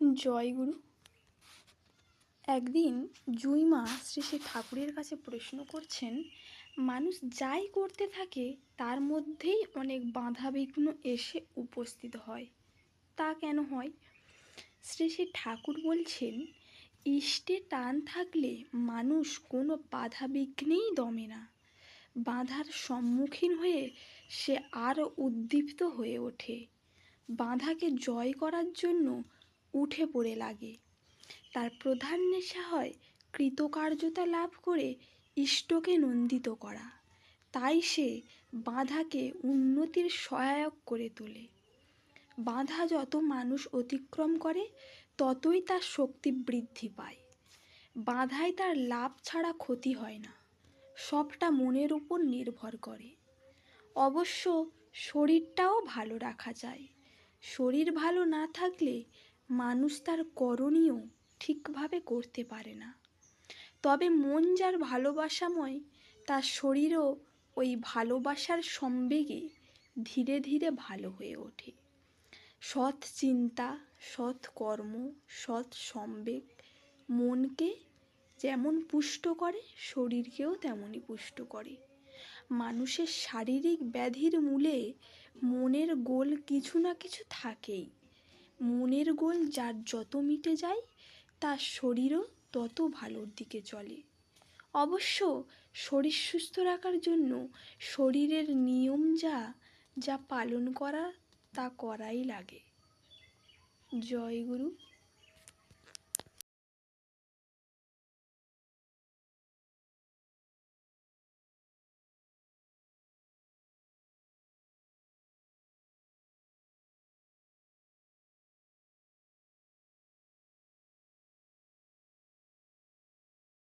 জয়গুরু একদিন জুই মা শ্রী শ্রী ঠাকুরের কাছে প্রশ্ন করছেন, মানুষ যাই করতে থাকে, তার মধ্যেই অনেক বাধা বিঘ্ন এসে উপস্থিত হয়। তা কেন হয়? শ্রী শ্রী ঠাকুর বলছেন, ইষ্টে টান থাকলে মানুষ কোনো বাধা বিঘ্নেই দমে না। বাধার সম্মুখীন হয়ে সে আরও উদ্দীপ্ত হয়ে ওঠে। বাধাকে জয় করার জন্য উঠে পড়ে লাগে। তার প্রধান নেশা হয় কৃতকার্যতা লাভ করে ইষ্টকে নন্দিত করা। তাই সে বাধাকে উন্নতির সহায়ক করে তোলে। বাধা যত মানুষ অতিক্রম করে, ততই তার শক্তি বৃদ্ধি পায়। বাধায় তার লাভ ছাড়া ক্ষতি হয় না। সবটা মনের উপর নির্ভর করে। অবশ্য শরীরটাও ভালো রাখা যায়। শরীর ভালো না থাকলে মানুষ তার করণীয় ঠিকভাবে করতে পারে না। তবে মন যার ভালোবাসাময়, তার শরীরও ওই ভালোবাসার সম্বেগে ধীরে ধীরে ভালো হয়ে ওঠে। সৎ চিন্তা, সৎ কর্ম, সৎ সম্বেগ মনকে যেমন পুষ্ট করে, শরীরকেও তেমনই পুষ্ট করে। মানুষের শারীরিক ব্যাধির মূলে মনের গোল কিছু না কিছু থাকেই। মনের গোল যার যত মিটে যায়, তার শরীরও তত ভালোর দিকে চলে। অবশ্য শরীর সুস্থ রাখার জন্য শরীরের নিয়ম যা যা পালন করা, তা করাই লাগে। জয় গুরু।